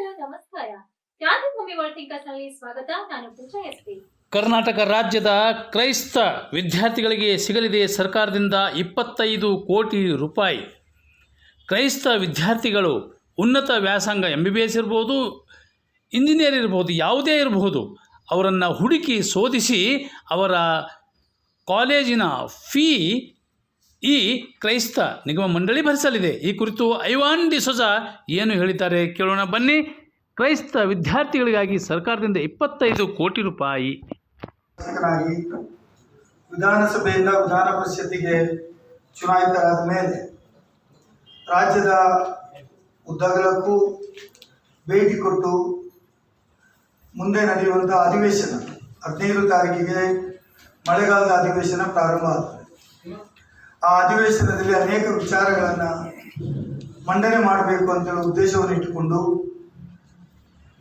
ನಮಸ್ಕಾರ. ಸ್ವಾಗತ. ನಾನು ಪೂಜಾ ಕರ್ನಾಟಕ ರಾಜ್ಯದ ಕ್ರೈಸ್ತ ವಿದ್ಯಾರ್ಥಿಗಳಿಗೆ ಸಿಗಲಿದೆ ಸರ್ಕಾರದಿಂದ ಇಪ್ಪತ್ತೈದು ಕೋಟಿ ರೂಪಾಯಿ. ಕ್ರೈಸ್ತ ವಿದ್ಯಾರ್ಥಿಗಳು ಉನ್ನತ ವ್ಯಾಸಂಗ ಎಂ ಬಿ ಬಿ ಎಸ್ ಇರ್ಬೋದು, ಇಂಜಿನಿಯರ್ ಇರ್ಬೋದು, ಯಾವುದೇ ಇರಬಹುದು ಅವರನ್ನು ಹುಡುಕಿ ಶೋಧಿಸಿ ಅವರ ಕಾಲೇಜಿನ ಫೀ ಈ ಕ್ರೈಸ್ತ ನಿಗಮ ಮಂಡಳಿ ಭರಿಸಲಿದೆ. ಈ ಕುರಿತು ಐವಾನ್ ಡಿಸೋಜ ಏನು ಹೇಳಿದ್ದಾರೆ ಕೇಳೋಣ. ಬನ್ನಿ, ಕ್ರೈಸ್ತ ವಿದ್ಯಾರ್ಥಿಗಳಿಗಾಗಿ ಸರ್ಕಾರದಿಂದ ಇಪ್ಪತ್ತೈದು ಕೋಟಿ ರೂಪಾಯಿ. ವಿಧಾನಸಭೆಯಿಂದ ವಿಧಾನ ಪರಿಷತ್ತಿಗೆ ಚುನಾಯಿತರಾದ ಮೇಲೆ ರಾಜ್ಯದ ಉದ್ದಗಲಕ್ಕೂ ಭೇಟಿ ಕೊಟ್ಟು ಮುಂದೆ ನಡೆಯುವಂಥ ಅಧಿವೇಶನ ಹದಿನೈದು ತಾರೀಕಿಗೆ ಮಳೆಗಾಲದ ಅಧಿವೇಶನ ಪ್ರಾರಂಭ ಆಗ್ತದೆ ಆ ಅಧಿವೇಶನದಲ್ಲಿ ಅನೇಕ ವಿಚಾರಗಳನ್ನು ಮಂಡನೆ ಮಾಡಬೇಕು ಅಂತೇಳಿ ಉದ್ದೇಶವನ್ನು ಇಟ್ಟುಕೊಂಡು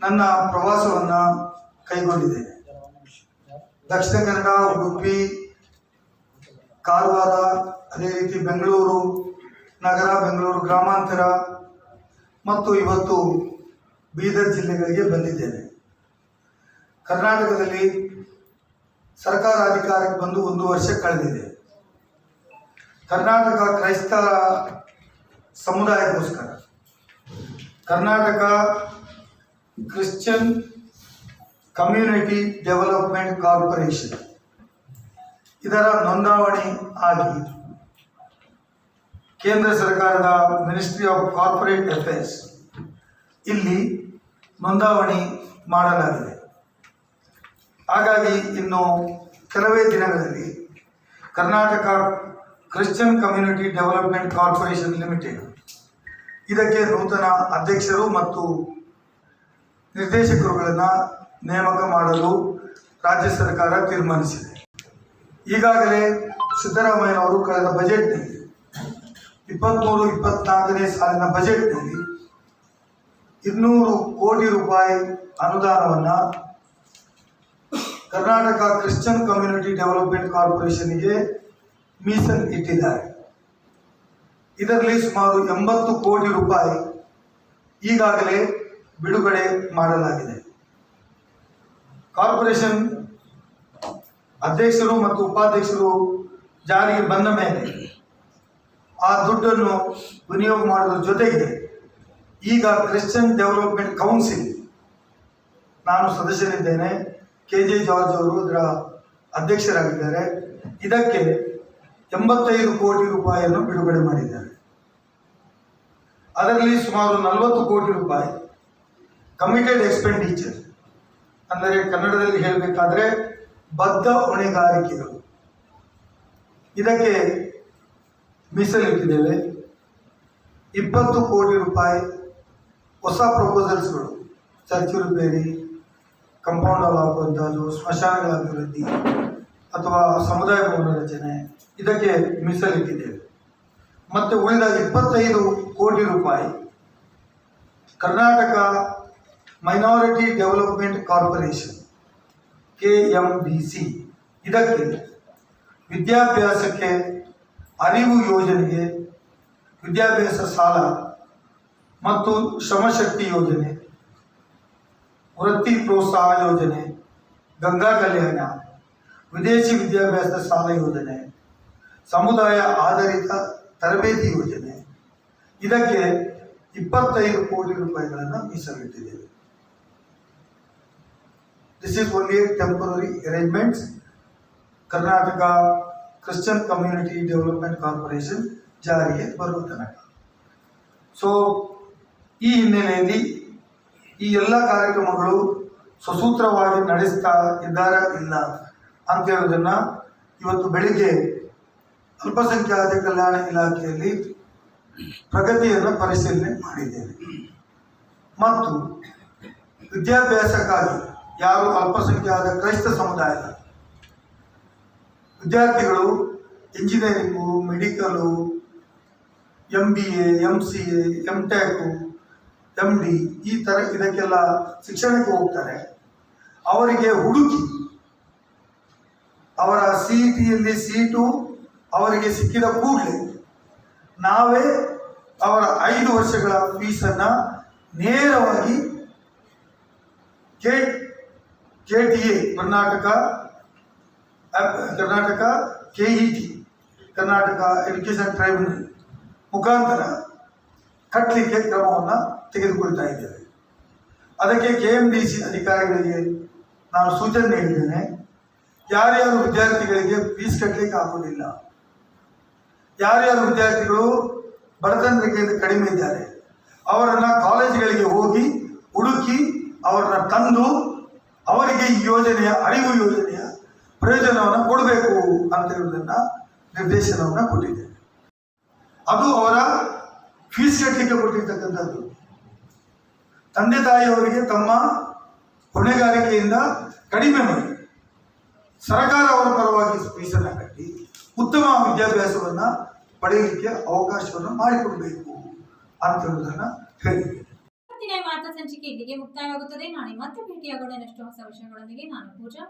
ನನ್ನ ಪ್ರವಾಸವನ್ನು ಕೈಗೊಂಡಿದ್ದೇನೆ ದಕ್ಷಿಣ ಕನ್ನಡ, ಉಡುಪಿ, ಕಾರವಾರ, ಅದೇ ರೀತಿ ಬೆಂಗಳೂರು, ನಗರ, ಬೆಂಗಳೂರು ಗ್ರಾಮಾಂತರ ಮತ್ತು ಇವತ್ತು ಬೀದರ್ ಜಿಲ್ಲೆಗಳಿಗೆ ಬಂದಿದ್ದೇನೆ. ಕರ್ನಾಟಕದಲ್ಲಿ ಸರ್ಕಾರ ಅಧಿಕಾರಕ್ಕೆ ಬಂದು ಒಂದು ವರ್ಷ ಕಳೆದಿದೆ. ಕರ್ನಾಟಕ ಕ್ರೈಸ್ತ ಸಮುದಾಯಕ್ಕೋಸ್ಕರ. Karnataka Christian community development corporation. ಇದರ ನೋಂದಾವಣಿ ಆಗಿ ಕೇಂದ್ರ ಸರ್ಕಾರದ ಮಿನಿಸ್ಟ್ರಿ ಆಫ್ ಕಾರ್ಪೊರೇಟ್ ಅಫೇರ್ಸ್ ಇಲ್ಲಿ ನೋಂದಾವಣಿ ಮಾಡಲಾಗಿದೆ. ಹಾಗಾಗಿ ಇನ್ನು ಕೆಲವೇ ದಿನಗಳಲ್ಲಿ Karnataka Christian community development corporation limited ಇದಕ್ಕೆ ನೂತನ ಅಧ್ಯಕ್ಷರು ಮತ್ತು ನಿರ್ದೇಶಕರುಗಳನ್ನು ನೇಮಕ ಮಾಡಲು ರಾಜ್ಯ ಸರ್ಕಾರ ತೀರ್ಮಾನಿಸಿದೆ. ಈಗಾಗಲೇ ಸಿದ್ದರಾಮಯ್ಯನವರು ಕಳೆದ ಬಜೆಟ್ನಲ್ಲಿ ಇಪ್ಪತ್ತ್ಮೂರು ಇಪ್ಪತ್ನಾಲ್ಕನೇ ಸಾಲಿನ ಬಜೆಟ್ನಲ್ಲಿ ಇನ್ನೂರು ಕೋಟಿ ರೂಪಾಯಿ ಅನುದಾನವನ್ನು ಕರ್ನಾಟಕ ಕ್ರಿಶ್ಚಿಯನ್ ಕಮ್ಯುನಿಟಿ ಡೆವಲಪ್ಮೆಂಟ್ ಕಾರ್ಪೊರೇಷನ್ಗೆ ಮೀಸಲು ಇಟ್ಟಿದ್ದಾರೆ. ಇದರಲ್ಲಿ ಸುಮಾರು ಎಂಬತ್ತು ಕೋಟಿ ರೂಪಾಯಿ ಈಗಾಗಲೇ ಬಿಡುಗಡೆ ಮಾಡಲಾಗಿದೆ. ಕಾರ್ಪೊರೇಷನ್ ಅಧ್ಯಕ್ಷರು ಮತ್ತು ಉಪಾಧ್ಯಕ್ಷರು ಜಾರಿಗೆ ಬಂದ ಮೇಲೆ ಆ ದುಡ್ಡನ್ನು ವಿನಿಯೋಗ ಮಾಡುವ ಜೊತೆಗೆ ಈಗ ಕ್ರಿಶ್ಚಿಯನ್ ಡೆವಲಪ್ಮೆಂಟ್ ಕೌನ್ಸಿಲ್, ನಾನು ಸದಸ್ಯರಿದ್ದೇನೆ, ಕೆ ಜೆ ಜಾರ್ಜ್ ಅವರು ಇದರ ಅಧ್ಯಕ್ಷರಾಗಿದ್ದಾರೆ. ಇದಕ್ಕೆ ಎಂಬತ್ತೈದು ಕೋಟಿ ರೂಪಾಯಿಯನ್ನು ಬಿಡುಗಡೆ ಮಾಡಿದ್ದಾರೆ. ಅದರಲ್ಲಿ ಸುಮಾರು ನಲವತ್ತು ಕೋಟಿ ರೂಪಾಯಿ ಕಮಿಟೆಡ್ ಎಕ್ಸ್ಪೆಂಡಿಚರ್ ಅಂದರೆ ಕನ್ನಡದಲ್ಲಿ ಹೇಳಬೇಕಾದ್ರೆ ಬದ್ಧ ಹೊಣೆಗಾರಿಕೆಗಳು. ಇದಕ್ಕೆ ಮೀಸಲಿಟ್ಟಿದ್ದೇವೆ ಇಪ್ಪತ್ತು ಕೋಟಿ ರೂಪಾಯಿ ಹೊಸ ಪ್ರಪೋಸಲ್ಸ್ಗಳು ಚರ್ಚ್ ರಿಪೇರಿ ಕಂಪೌಂಡ್ ಆಗುವಂಥದ್ದು, ಸ್ಮಶಾನಗಳ ಅಭಿವೃದ್ಧಿ ಅಥವಾ ಸಮುದಾಯ ಭವನ ರಚನೆ ಇದಕ್ಕೆ ಮೀಸಲಿಟ್ಟಿದ್ದೇವೆ. ಮತ್ತು ಉಳಿದ ಇಪ್ಪತ್ತೈದು ಕೋಟಿ ರೂಪಾಯಿ Karnataka minority development corporation K M D C ಇದಕ್ಕೆ ವಿದ್ಯಾಭ್ಯಾಸಕ್ಕೆ ಅರಿವು ಯೋಜನೆಗೆ ವಿದ್ಯಾಭ್ಯಾಸ ಸಾಲ ಮತ್ತು ಶ್ರಮಶಕ್ತಿ ಯೋಜನೆ, ವೃತ್ತಿ ಪ್ರೋತ್ಸಾಹ ಯೋಜನೆ, ಗಂಗಾ ಕಲ್ಯಾಣ, ವಿದೇಶಿ ವಿದ್ಯಾಭ್ಯಾಸದ ಸಾಲ ಯೋಜನೆ ಸಮುದಾಯ ಆಧಾರಿತ ತರಬೇತಿ ಯೋಜನೆ. ಇದಕ್ಕೆ ಇಪ್ಪತ್ತೈದು ಕೋಟಿ ರೂಪಾಯಿಗಳನ್ನು ಮೀಸಲಿಟ್ಟಿದ್ದೇವೆ. This is only temporary arrangements Karnataka Christian community development corporation ಜಾರಿಗೆ ಬರುವ ತನಕ. ಸೊ ಈ ಹಿನ್ನೆಲೆಯಲ್ಲಿ ಈ ಎಲ್ಲ ಕಾರ್ಯಕ್ರಮಗಳು ಸ್ವಸೂತ್ರವಾಗಿ ನಡೆಸ್ತಾ ಇದ್ದಾರಾ ಇಲ್ಲ ಅಂತ ಹೇಳೋದನ್ನು ಇವತ್ತು ಬೆಳಿಗ್ಗೆ ಅಲ್ಪಸಂಖ್ಯಾತ ಕಲ್ಯಾಣ ಇಲಾಖೆಯಲ್ಲಿ ಪ್ರಗತಿಯನ್ನು ಪರಿಶೀಲನೆ ಮಾಡಿದ್ದೇನೆ. ಮತ್ತು ವಿದ್ಯಾಭ್ಯಾಸಕ್ಕಾಗಿ ಯಾರು ಅಲ್ಪಸಂಖ್ಯಾತ ಕ್ರೈಸ್ತ ಸಮುದಾಯದ ವಿದ್ಯಾರ್ಥಿಗಳು engineering, medical M B A M C A M tech M D ಈ ಥರ ಇದಕ್ಕೆಲ್ಲ ಶಿಕ್ಷಣಕ್ಕೆ ಹೋಗ್ತಾರೆ. ಅವರಿಗೆ ಹುಡುಕಿ ಅವರ ಸಿ ಇ ಟಿಯಲ್ಲಿ ಸೀಟು ಅವರಿಗೆ ಸಿಕ್ಕಿದ ಕೂಡಲೇ ನಾವೇ ಅವರ ಐದು ವರ್ಷಗಳ ಫೀಸನ್ನು ನೇರವಾಗಿ K K T A Karnataka Karnataka K E T, Karnataka education tribunal ಮುಖಾಂತರ ಕಟ್ಟಲಿಕ್ಕೆ ಕ್ರಮವನ್ನು ತೆಗೆದುಕೊಳ್ತಾ ಇದ್ದೇವೆ. ಅದಕ್ಕೆ ಕೆ ಎಂ ಡಿ ಸಿ ಅಧಿಕಾರಿಗಳಿಗೆ ನಾನು ಸೂಚನೆ ನೀಡಿದ್ದೇನೆ, ಯಾರ್ಯಾರು ವಿದ್ಯಾರ್ಥಿಗಳಿಗೆ ಫೀಸ್ ಕಟ್ಟಲಿಕ್ಕೆ ಆಗೋದಿಲ್ಲ ಯಾರ್ಯಾರು ವಿದ್ಯಾರ್ಥಿಗಳು ಬಡತನತೆಯಿಂದ ಕಡಿಮೆ ಇದ್ದಾರೆ ಅವರನ್ನು ಕಾಲೇಜುಗಳಿಗೆ ಹೋಗಿ ಹುಡುಕಿ ಅವರನ್ನ ತಂದು ಅವರಿಗೆ ಈ ಯೋಜನೆಯ ಅರಿವು ಯೋಜನೆಯ ಪ್ರಯೋಜನವನ್ನು ಕೊಡಬೇಕು ಅಂತ ಹೇಳುವುದನ್ನು ನಿರ್ದೇಶನವನ್ನು ಕೊಟ್ಟಿದ್ದೇನೆ. ಅದು ಅವರ ಫೀಸ್ ಕಟ್ಟಲಿಕ್ಕೆ ಕೊಟ್ಟಿರ್ತಕ್ಕಂಥದ್ದು. ತಂದೆ ತಾಯಿಯವರಿಗೆ ತಮ್ಮ ಹೊಣೆಗಾರಿಕೆಯಿಂದ ಕಡಿಮೆ ಮಾಡಿ ಸರ್ಕಾರ ಅವರ ಪರವಾಗಿ ಫೀಸನ್ನು ಉತ್ತಮ ವಿದ್ಯಾಭ್ಯಾಸವನ್ನು ಪಡೆಯಲಿಕ್ಕೆ ಅವಕಾಶವನ್ನು ಮಾಡಿಕೊಡಬೇಕು ಅಂತ ಹೇಳುವುದನ್ನು ಇವತ್ತಿನ ವಾರ್ತಾ ಸಂಚಿಕೆ ಇಲ್ಲಿಗೆ ಮುಕ್ತಾಯವಾಗುತ್ತದೆ. ನಾಳೆ ಮತ್ತೆ ಭೇಟಿಯಾಗೋಣ. ಹೊಸ ವಿಷಯಗಳೊಂದಿಗೆ ನಾನು ಪೂಜಾ